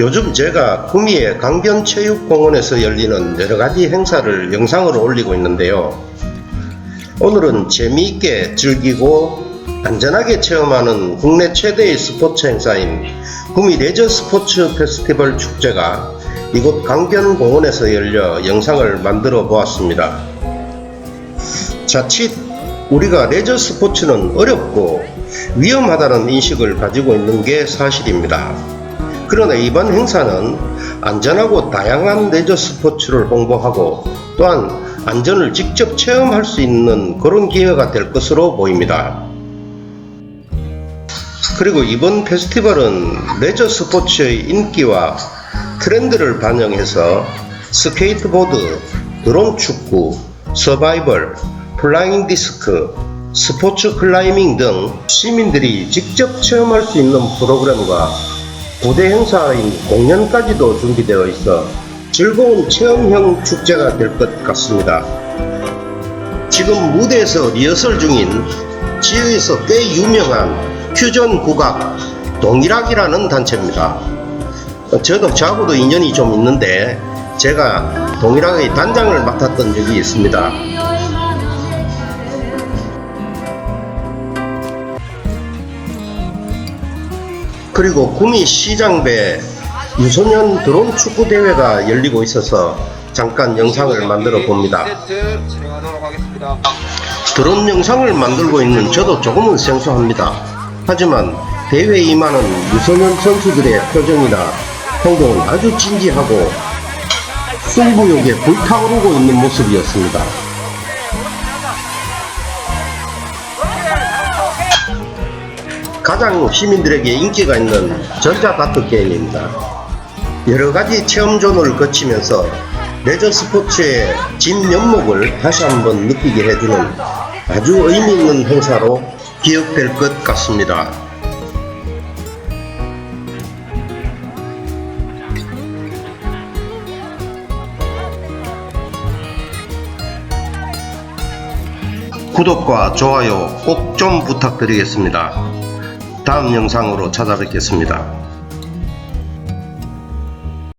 요즘 제가 구미의 강변체육공원에서 열리는 여러가지 행사를 영상으로 올리고 있는데요. 오늘은 재미있게 즐기고 안전하게 체험하는 국내 최대의 스포츠 행사인 구미 레저 스포츠 페스티벌 축제가 이곳 강변공원에서 열려 영상을 만들어 보았습니다. 자칫 우리가 레저 스포츠는 어렵고 위험하다는 인식을 가지고 있는 게 사실입니다. 그러나 이번 행사는 안전하고 다양한 레저 스포츠를 홍보하고 또한 안전을 직접 체험할 수 있는 그런 기회가 될 것으로 보입니다. 그리고 이번 페스티벌은 레저 스포츠의 인기와 트렌드를 반영해서 스케이트보드, 드론 축구, 서바이벌, 플라잉 디스크, 스포츠 클라이밍 등 시민들이 직접 체험할 수 있는 프로그램과 고대 행사인 공연까지도 준비되어 있어 즐거운 체험형 축제가 될 것 같습니다. 지금 무대에서 리허설 중인 지역에서 꽤 유명한 퓨전 국악 동일학이라는 단체입니다. 저도 저하고도 인연이 좀 있는데 제가 동일학의 단장을 맡았던 적이 있습니다. 그리고 구미 시장배 유소년 드론 축구 대회가 열리고 있어서 잠깐 영상을 만들어 봅니다. 드론 영상을 만들고 있는 저도 조금은 생소합니다. 하지만 대회에 임하는 유소년 선수들의 표정이나 행동은 아주 진지하고 승부욕에 불타오르고 있는 모습이었습니다. 가장 시민들에게 인기가 있는 전자 다트 게임입니다. 여러 가지 체험존을 거치면서 레저 스포츠의 진 면목을 다시 한번 느끼게 해주는 아주 의미 있는 행사로 기억될 것 같습니다. 구독과 좋아요 꼭 좀 부탁드리겠습니다. 다음 영상으로 찾아뵙겠습니다.